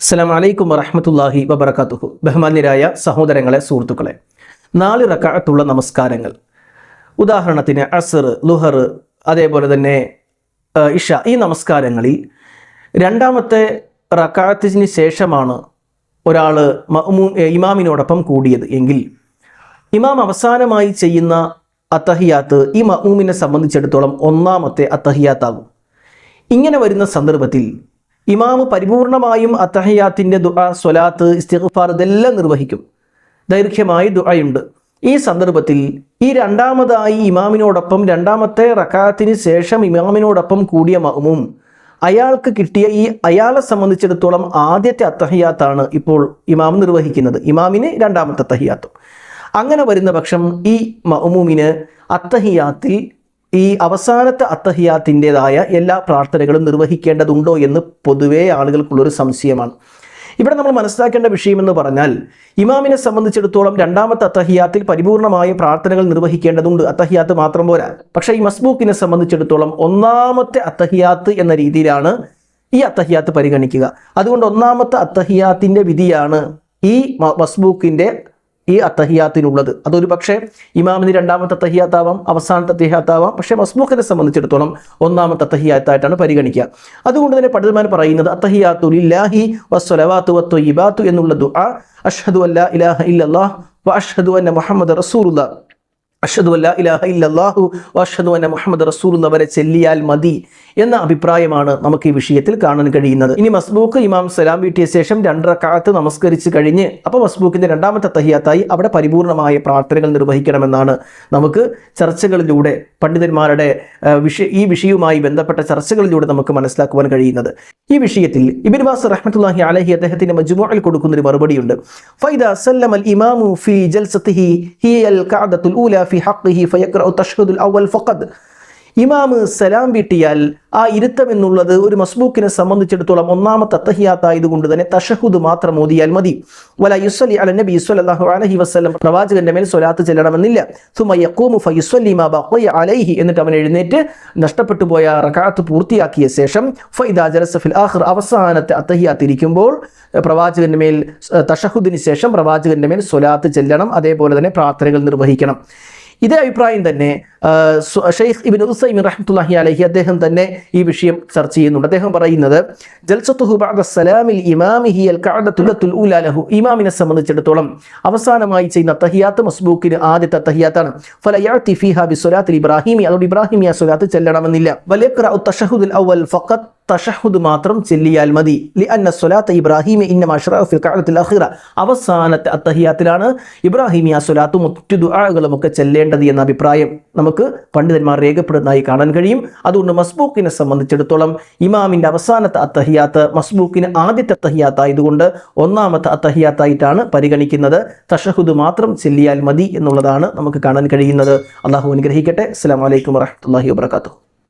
അസ്സാം വലൈക്കും വറഹമത്തല്ലാഹി വബർക്കാത്തുഹു ബഹുമാന്യരായ സഹോദരങ്ങളെ സുഹൃത്തുക്കളെ നാല് റക്കാത്തുള്ള നമസ്കാരങ്ങൾ. ഉദാഹരണത്തിന് അസർ ലുഹർ അതേപോലെ തന്നെ ഇഷ ഈ നമസ്കാരങ്ങളിൽ രണ്ടാമത്തെ റക്കാത്തിന് ശേഷമാണ് ഒരാൾ ഇമാമിനോടൊപ്പം കൂടിയത്. എങ്കിൽ ഇമാം അവസാനമായി ചെയ്യുന്ന അത്തഹിയാത്ത് ഈ മഹൂമിനെ സംബന്ധിച്ചിടത്തോളം ഒന്നാമത്തെ അത്തഹിയാത്താകും. ഇങ്ങനെ വരുന്ന സന്ദർഭത്തിൽ ഇമാമ് പരിപൂർണമായും അത്തഹയാത്തിന്റെ ദുആ സ്വലാത്ത് ഇസ്തിഗ്ഫാർ ഇതെല്ലാം നിർവഹിക്കും. ദൈർഘ്യമായി ദുആയുണ്ട്. ഈ സന്ദർഭത്തിൽ ഈ രണ്ടാമതായി ഇമാമിനോടൊപ്പം രണ്ടാമത്തെ റക്കാത്തിന് ശേഷം ഇമാമിനോടൊപ്പം കൂടിയ മഹമും അയാൾക്ക് കിട്ടിയ ഈ അയാളെ സംബന്ധിച്ചിടത്തോളം ആദ്യത്തെ അത്തഹയാത്താണ് ഇപ്പോൾ ഇമാം നിർവഹിക്കുന്നത്. ഇമാമിന് രണ്ടാമത്തെ അത്തഹിയാത്തും. അങ്ങനെ വരുന്ന പക്ഷം ഈ മഹമൂമിന് അത്തഹിയാത്തിൽ ഈ അവസാനത്തെ അത്തഹിയാത്തിന്റെതായ എല്ലാ പ്രാർത്ഥനകളും നിർവഹിക്കേണ്ടതുണ്ടോ എന്ന് പൊതുവേ ആളുകൾക്കുള്ളൊരു സംശയമാണ്. ഇവിടെ നമ്മൾ മനസ്സിലാക്കേണ്ട വിഷയമെന്ന് പറഞ്ഞാൽ ഇമാമിനെ സംബന്ധിച്ചിടത്തോളം രണ്ടാമത്തെ അത്തഹിയാത്തിൽ പരിപൂർണമായ പ്രാർത്ഥനകൾ നിർവഹിക്കേണ്ടതുണ്ട്. അത്തഹിയാത്ത് മാത്രം പോരാ. പക്ഷേ ഈ മസ്ബൂക്കിനെ സംബന്ധിച്ചിടത്തോളം ഒന്നാമത്തെ അത്തഹിയാത്ത് എന്ന രീതിയിലാണ് ഈ അത്തഹിയാത്ത് പരിഗണിക്കുക. അതുകൊണ്ട് ഒന്നാമത്തെ അത്തഹിയാത്തിന്റെ വിധിയാണ് ഈ മസ്ബൂക്കിന്റെ ഈ അത്തഹിയാത്തിനുള്ളത്. അതൊരു പക്ഷേ ഇമാമിന് രണ്ടാമത്തെ തഹിയാത്താവാം അവസാനത്തെ തഹിയാത്താവാം പക്ഷേ മസ്മൂഖിനെ സംബന്ധിച്ചിടത്തോളം ഒന്നാമത്തെ തഹിയാത്തായിട്ടാണ് പരിഗണിക്കുക. അതുകൊണ്ട് തന്നെ പണ്ഡിതന്മാർ പറയുന്നത് അത്തഹിയാത്തു ലില്ലാഹി വസ്വലവാത്തു വത്തൊയ്യിബാത്തു എന്നുള്ള ദുആ അഷ്ഹദു അല്ലാ ഇലാഹ ഇല്ലല്ലാഹ് വ അഷ്ഹദു അന്ന മുഹമ്മദ് റസൂലുള്ള അഷ്ഹദു അല്ലാ ഇലാഹ അഷ്ഹദു അന്ന മുഹമ്മദ് റസൂലുള്ള വരെ ചെല്ലിയാൽ മതി എന്ന അഭിപ്രായമാണ് നമുക്ക് ഈ വിഷയത്തിൽ കാണാൻ കഴിയുന്നത്. ഇനി മസ്ബൂക്ക് ഇമാം സലാം വീട്ടിയ ശേഷം രണ്ടരക്കാലത്ത് നമസ്കരിച്ച് കഴിഞ്ഞ് അപ്പോൾ മസ്ബൂക്കിന്റെ രണ്ടാമത്തെ തഹിയാത്തായി അവിടെ പരിപൂർണമായ പ്രാർത്ഥനകൾ നിർവഹിക്കണമെന്നാണ് നമുക്ക് ചർച്ചകളിലൂടെ പണ്ഡിതന്മാരുടെ വിഷയ ഈ വിഷയവുമായി ബന്ധപ്പെട്ട ചർച്ചകളിലൂടെ നമുക്ക് മനസ്സിലാക്കുവാൻ കഴിയുന്നത്. ഈ വിഷയത്തിൽ ഇബിൻ വാസ് റഹ്മത്തുള്ളാഹി അലഹി അദ്ദേഹത്തിന്റെ മജ്മുഅൽ കൊടുക്കുന്ന ഒരു മറുപടിയുണ്ട്. ഫൈദ സല്ലമൽ അൽ ഇമാമു ഫി ജൽസത്തിഹി ഹിയൽ ഖഅദത്തുൽ ഊല ഫി ഹഖിഹി ഫയഖ്റഉ തഷ്ഹദുൽ അവൽ ഫഖദ് ഇമാമ് സലാം വീട്ടിയാൽ ആ ഇരുത്തം എന്നുള്ളത് ഒരു മസ്ബൂക്കിനെ സംബന്ധിച്ചിടത്തോളം ഒന്നാമത്തെ അത്തഹിയാത്തായതുകൊണ്ട് തന്നെ തഷഹുദ് മാത്രം ഓതിയാൽ മതി. വല യുസ്വലി അല നബി സ്വല്ലല്ലാഹു അലഹി വസ്ലം പ്രവാചകന്റെ മേൽ സ്വലാത്ത് ചെല്ലണമെന്നില്ല. സുമ യഖൂമു ഫയുസ്വല്ലി മാ ബഖിയ അലൈഹി എന്നിട്ട് അവൻ എഴുന്നേറ്റ് നഷ്ടപ്പെട്ടു പോയ റക്കാത്ത് പൂർത്തിയാക്കിയ ശേഷം ഫൈദാ ജലസഫിൽ ഫിൽ ആഖിർ അവസാനത്തെ അത്തഹിയാത്ത് ഇരിക്കുമ്പോൾ പ്രവാചകന്റെ മേൽ തഷഹുദിന് ശേഷം പ്രവാചകന്റെ മേൽ സ്വലാത്ത് ചെല്ലണം. അതേപോലെ തന്നെ പ്രാർത്ഥനകൾ നിർവഹിക്കണം. ഇതേ അഭിപ്രായം തന്നെ ആ, ഷെയ്ഖ് ഇബിൻ ഉസൈമിൻ റഹ്മത്തുല്ലാഹി അലഹി അദ്ദേഹം തന്നെ ഈ വിഷയം ചർച്ച ചെയ്യുന്നുണ്ട്. അദ്ദേഹം പറയുന്നത് ജൽസത്തുഹു ബഅദ സലാമിൽ ഇമാമിഹി അൽ കഅദത്തുൽ ഊലാ ലഹു. ഇമാമിനെ സംബന്ധിച്ചിടത്തോളം അവസാനമായി ചെയ്യുന്ന തഹിയാത്ത് മസ്ബൂക്കിന് ആദ്യത്തെ തഹിയാത്താണ്. ഫലയാത്തി ഫീഹാ ബിസ്വലാത്തിൽ ഇബ്രാഹിമി. അതോട് ഇബ്രാഹിമിയ സ്വലാത്ത് ചെല്ലണമെന്നില്ല. വലിയ തഷഹുദുൽ അവൽ ഫഖത്ത് തഷഹുദ് മാത്രം ചെല്ലിയാൽ മതി. ലി അന്ന ഇബ്രാഹിമി ഇബ്രാഹിം ഇന്ന ഫിൽ കഅദത്തിൽ അഖിറ അവസാനത്തെ അത്തഹിയാത്തിലാണ് ഇബ്രാഹിമി ആ സൊലാത്തും മറ്റു ദുആകളും ഒക്കെ ചെല്ലേണ്ടത് എന്ന അഭിപ്രായം നമുക്ക് പണ്ഡിതന്മാർ രേഖപ്പെടുന്നതായി കാണാൻ കഴിയും. അതുകൊണ്ട് മസ്ബൂക്കിനെ സംബന്ധിച്ചിടത്തോളം ഇമാമിന്റെ അവസാനത്തെ അത്തഹിയാത്ത് മസ്ബൂക്കിന് ആദ്യത്തെ അത്തഹിയാത്തായതുകൊണ്ട് ഒന്നാമത്തെ അത്തഹിയാത്തായിട്ടാണ് പരിഗണിക്കുന്നത്. തഷഹുദ് മാത്രം ചെല്ലിയാൽ മതി എന്നുള്ളതാണ് നമുക്ക് കാണാൻ കഴിയുന്നത്. അള്ളാഹു അനുഗ്രഹിക്കട്ടെ. അസ്സാം വലൈക്കും വറഹ്മത്തുള്ളാഹി വബറകാതുഹു.